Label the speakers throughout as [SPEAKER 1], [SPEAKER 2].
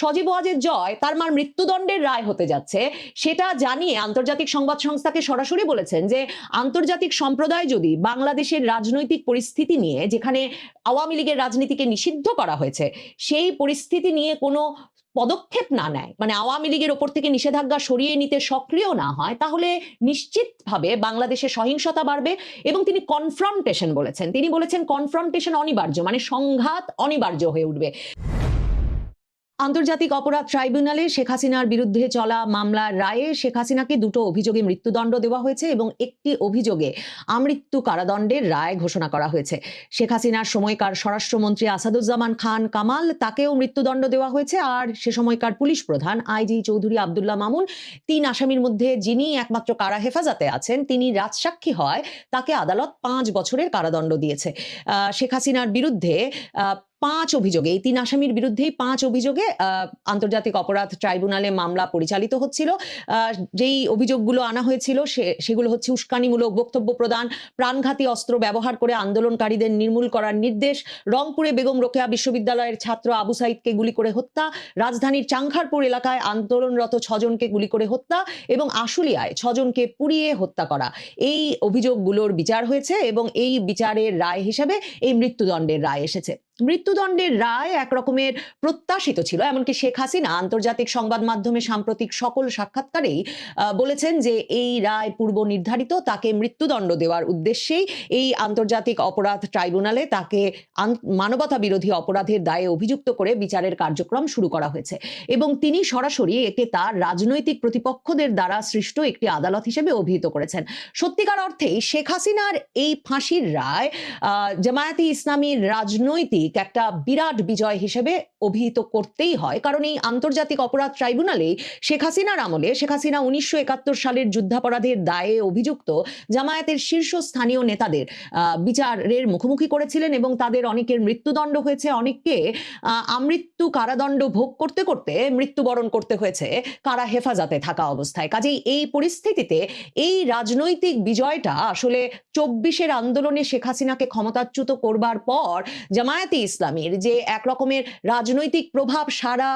[SPEAKER 1] সজীব ওয়াজের জয়, তার মার মৃত্যুদণ্ডের রায় হতে যাচ্ছে। সেটা জানিয়ে আন্তর্জাতিক সংবাদ সংস্থাকে সরাসরি বলেছেন যে, আন্তর্জাতিক সম্প্রদায় যদি বাংলাদেশের রাজনৈতিক পরিস্থিতি নিয়ে, যেখানে আওয়ামী লীগের রাজনীতিকে নিষিদ্ধ করা হয়েছে, সেই পরিস্থিতি নিয়ে কোনো পদক্ষেপ না নেয় মানে আওয়ামী লীগের ওপর থেকে নিষেধাজ্ঞা সরিয়ে নিতে সক্রিয় না হয়, তাহলে নিশ্চিতভাবে বাংলাদেশে সহিংসতা বাড়বে এবং তিনি কনফ্রন্টেশন বলেছেন। তিনি বলেছেন কনফ্রন্টেশন অনিবার্য মানে সংঘাত অনিবার্য হয়ে উঠবে। আন্তর্জাতিক অপরাধ ট্রাইব্যুনালে শেখ হাসিনার বিরুদ্ধে চলা মামলার রায়ে শেখ হাসিনাকে দুটো অভিযোগে মৃত্যুদণ্ড দেওয়া হয়েছে এবং একটি অভিযোগে আমৃত্যু কারাদণ্ডের রায় ঘোষণা করা হয়েছে। শেখ হাসিনার সময়কার স্বরাষ্ট্রমন্ত্রী আসাদুজ্জামান খান কামাল তাকেও মৃত্যুদণ্ড দেওয়া হয়েছে আর সে সময়কার পুলিশ প্রধান আইজি চৌধুরী আবদুল্লাহ মামুন, তিন আসামির মধ্যে যিনি একমাত্র কারা হেফাজতে আছেন, তিনি রাজসাক্ষী হয়, তাকে আদালত পাঁচ বছরের কারাদণ্ড দিয়েছে। শেখ হাসিনার বিরুদ্ধে পাঁচ অভিযোগে, এই তিন আসামির বিরুদ্ধেই পাঁচ অভিযোগে আন্তর্জাতিক অপরাধ ট্রাইব্যুনালে মামলা পরিচালিত হচ্ছিল। যেই অভিযোগগুলো আনা হয়েছিল সেগুলো হচ্ছে উস্কানিমূলক বক্তব্য প্রদান, প্রাণঘাতী অস্ত্র ব্যবহার করে আন্দোলনকারীদের নির্মূল করার নির্দেশ, রংপুরে বেগম রোকেয়া বিশ্ববিদ্যালয়ের ছাত্র আবু সাইদকে গুলি করে হত্যা, রাজধানীর চাংখারপুর এলাকায় আন্দোলনরত ছজনকে গুলি করে হত্যা এবং আশুলিয়ায় ছজনকে পুড়িয়ে হত্যা করা। এই অভিযোগগুলোর বিচার হয়েছে এবং এই বিচারের রায় হিসেবে এই মৃত্যুদণ্ডের রায় এসেছে। মৃত্যুদণ্ডের রায় এক রকমের প্রত্যাশিত ছিল, এমনকি শেখ হাসিনা আন্তর্জাতিক সংবাদ মাধ্যমে সাম্প্রতিক সকল সাক্ষাৎকারেই বলেছেন যে এই রায় পূর্ব নির্ধারিত, তাকে মৃত্যুদণ্ড দেওয়ার উদ্দেশ্যেই এই আন্তর্জাতিক অপরাধ ট্রাইব্যুনালে তাকে মানবতা বিরোধী অপরাধের দায়ে অভিযুক্ত করে বিচারের কার্যক্রম শুরু করা হয়েছে। এবং তিনি সরাসরি একে তার রাজনৈতিক প্রতিপক্ষদের দ্বারা সৃষ্ট একটি আদালত হিসেবে অভিহিত করেছেন। সত্যিকার অর্থেই শেখ হাসিনার এই ফাঁসির রায় জামায়াতে ইসলামীর রাজনৈতিক একটা বিরাট বিজয় হিসেবে অভিহিত করতেই হয়। কারণ এই আন্তর্জাতিক অপরাধ ট্রাইব্যুনালে শেখ হাসিনার আমলে, শেখ হাসিনা উনিশশো একাত্তর সালের যুদ্ধাপরাধের দায়ে অভিযুক্ত জামায়াতের শীর্ষস্থানীয় নেতাদের বিচারের মুখোমুখি করেছিলেন এবং তাদের অনেকের মৃত্যুদণ্ড হয়েছে, অনেককে আমৃত্যু কারাদণ্ড ভোগ করতে করতে মৃত্যুবরণ করতে হয়েছে কারা হেফাজতে থাকা অবস্থায়। কাজেই এই পরিস্থিতিতে এই রাজনৈতিক বিজয়টা আসলে চব্বিশের আন্দোলনে শেখ হাসিনাকে ক্ষমতাচ্যুত করবার পর জামায়াতে ইসলামীর যে এক রকমের রাজনৈতিক প্রভাব সারা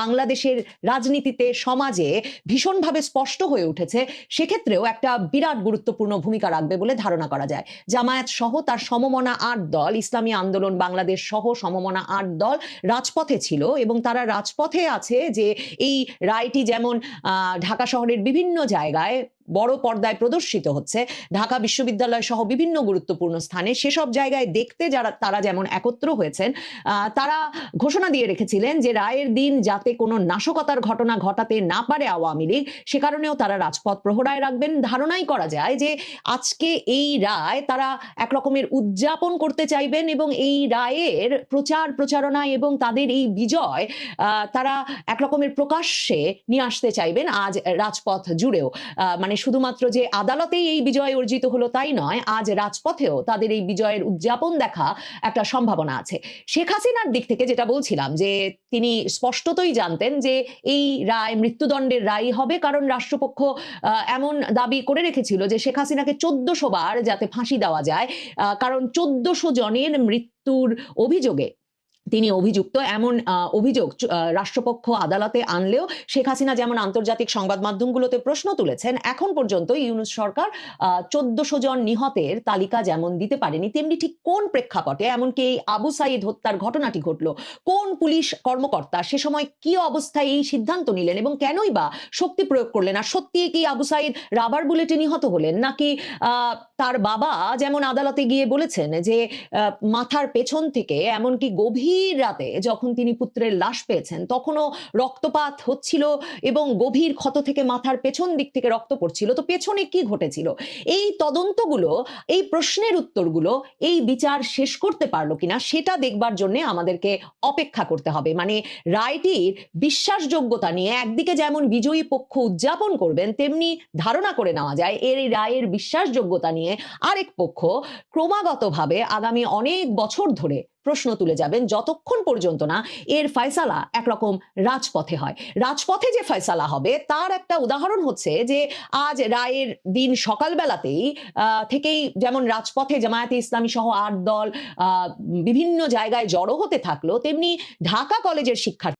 [SPEAKER 1] বাংলাদেশের রাজনীতিতে সমাজে ভীষণভাবে স্পষ্ট হয়ে উঠেছে, সেক্ষেত্রেও একটা বিরাট গুরুত্বপূর্ণ ভূমিকা রাখবে বলে ধারণা করা যায়। জামায়াত সহ তার সমমনা আট দল, ইসলামী আন্দোলন বাংলাদেশ সহ সমমনা আট দল রাজপথে ছিল এবং তারা রাজপথে আছে যে এই রায়টি যেমন ঢাকা শহরের বিভিন্ন জায়গায় বড় পর্দায় প্রদর্শিত হচ্ছে। ঢাকা বিশ্ববিদ্যালয় সহ বিভিন্ন গুরুত্বপূর্ণ স্থানে সেসব জায়গায় দেখতে যারা, তারা যেমন একত্র হয়েছেন তারা ঘোষণা দিয়ে রেখেছিলেন যে রায়ের দিন যাতে কোনো নাশকতার ঘটনা ঘটাতে না পারে আওয়ামী লীগ, সে কারণেও তারা রাজপথ প্রহরায় রাখবেন। ধারণাই করা যায় যে আজকে এই রায় তারা এক রকমের উদযাপন করতে চাইবেন এবং এই রায়ের প্রচার প্রচারণা এবং তাদের এই বিজয় তারা এক রকমের প্রকাশ্যে নিয়ে আসতে চাইবেন আজ রাজপথ জুড়েও। মানে শুধুমাত্র যে আদালতেই এই বিজয় অর্জিত হলো তাই নয়, আজ রাজপথেও তাদের এই বিজয়ের উদযাপন দেখা একটা সম্ভাবনা আছে। শেখ হাসিনার দিক থেকে যেটা বলছিলাম যে, তিনি স্পষ্টতই জানতেন যে, এই রায় মৃত্যুদণ্ডের রায় হবে, কারণ রাষ্ট্রপক্ষ এমন দাবি করে রেখেছিল যে, শেখ হাসিনাকে চোদ্দশো বার যাতে ফাঁসি দেওয়া যায় কারণ চোদ্দশো জনের মৃত্যুর অভিযোগে তিনি অভিযুক্ত। এমন অভিযোগ রাষ্ট্রপক্ষ আদালতে আনলেও শেখ হাসিনা যেমন আন্তর্জাতিক সংবাদ মাধ্যমগুলোতে প্রশ্ন তুলেছেন, এখন পর্যন্ত ইউনুস সরকার চোদ্দশো জন নিহতের তালিকা যেমন দিতে পারেনি, তেমনি ঠিক কোন প্রেক্ষাপটে? এমনকি এই আবু সাইদ হত্যার ঘটনাটি ঘটলো, কোন পুলিশ কর্মকর্তা সে সময় কি অবস্থায় এই সিদ্ধান্ত নিলেন এবং কেনই বা শক্তি প্রয়োগ করলেন? আর সত্যি কি আবু সাইদ রাবার বুলেটে নিহত হলেন? নাকি তার বাবা যেমন আদালতে গিয়ে বলেছেন যে মাথার পেছন থেকে এমনকি গভীর রাতে যখন তিনি পুত্রের লাশ পেয়েছেন, তখনও রক্তপাত হচ্ছিল এবং গভীর ক্ষত থেকে মাথার পেছন দিক থেকে রক্ত পড়ছিল। তো পেছনে কি ঘটেছিল? এই তদন্তগুলো, এই প্রশ্নের উত্তরগুলো এই বিচার শেষ করতে পারল কিনা সেটা দেখবার জন্য আমাদেরকে অপেক্ষা করতে হবে। মানে রায়টির বিশ্বাসযোগ্যতা নিয়ে একদিকে যেমন বিজয়ী পক্ষ উদযাপন করবেন, তেমনি ধারণা করে নেওয়া যায়, এর রায়ের বিশ্বাসযোগ্যতা নিয়ে আরেক পক্ষ ক্রমাগতভাবে আগামী অনেক বছর ধরে প্রশ্ন তুলে যাবেন, যতক্ষণ পর্যন্ত না এর ফয়সালা একরকম রাজপথে হয়। রাজপথে যে ফয়সালা হবে, তার একটা উদাহরণ হচ্ছে যে, আজ রায়ের দিন সকালবেলাতেই থেকেই যেমন রাজপথে জামায়াতে ইসলামী সহ আট দল বিভিন্ন জায়গায় জড়ো হতে থাকল, তেমনি ঢাকা কলেজের শিক্ষার্থী